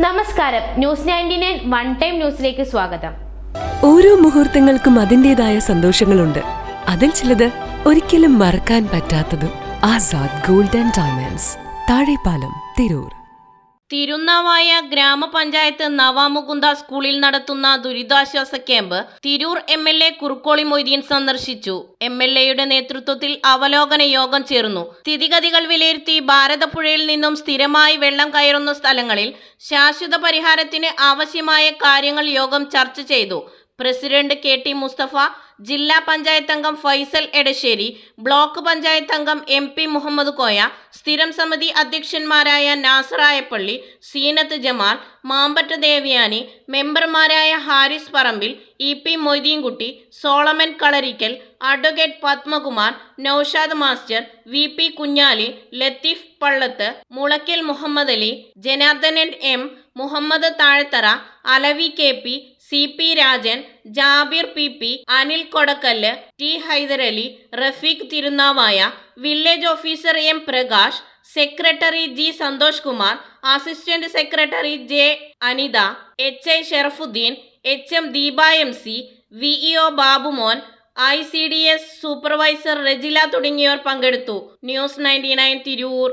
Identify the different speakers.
Speaker 1: നമസ്കാരം. News ninety nine one time ന്യൂസിലേക്ക് സ്വാഗതം.
Speaker 2: ഓരോ മുഹൂർത്തങ്ങൾക്കും അതിന്റെതായ സന്തോഷങ്ങളുണ്ട്. അതിൽ ചിലത് ഒരിക്കലും മറക്കാൻ പറ്റാത്തതും ആസാദ് ഗോൾഡൻ ഡയമണ്ട്സ്. താഴെപ്പാലം തിരൂർ.
Speaker 3: തിരുനാവായ ഗ്രാമപഞ്ചായത്ത് നവാമുകുന്ദ സ്കൂളിൽ നടത്തുന്ന ദുരിതാശ്വാസ camp Tirur M L A Kurukkoli Moideen സന്ദർശിച്ചു. എം എൽ എയുടെ നേതൃത്വത്തിൽ അവലോകന യോഗം ചേർന്നു. സ്ഥിതിഗതികൾ വിലയിരുത്തി ഭാരതപ്പുഴയിൽ നിന്നും സ്ഥിരമായി വെള്ളം കയറുന്ന സ്ഥലങ്ങളിൽ ശാശ്വത പരിഹാരത്തിന് ആവശ്യമായ കാര്യങ്ങൾ യോഗം ചർച്ച ചെയ്തു. പ്രസിഡന്റ് കെ ടി മുസ്തഫ ജില്ലാ പഞ്ചായത്ത് അംഗം ഫൈസൽ എടശ്ശേരി ബ്ലോക്ക് പഞ്ചായത്ത് അംഗം എം പി മുഹമ്മദ് കോയ സ്ഥിരം സമിതി അധ്യക്ഷന്മാരായ നാസറായപ്പള്ളി സീനത്ത് ജമാൽ മാമ്പറ്റ ദേവയാനി മെമ്പർമാരായ Haris Parambil E P Moideenkutty Solomon Kalarikkal advocate Padmakumar Noushad master V P Kunjali Latheef Pallath Mulakkal Muhammad Ali Janardhanan M Muhammad Thazhathara Alavi K P C P Rajan Jabir P P Anil Kodakkallu T Hyderali Rafeeq Thirunavaya village officer M Prakash secretary G Santhosh Kumar assistant secretary J Anitha H I Sharafudheen H M Deepa M C VEO Babumon I C D S supervisor Rejila തുടങ്ങിയവർ പങ്കെടുത്തു. News ninety nine Tirur.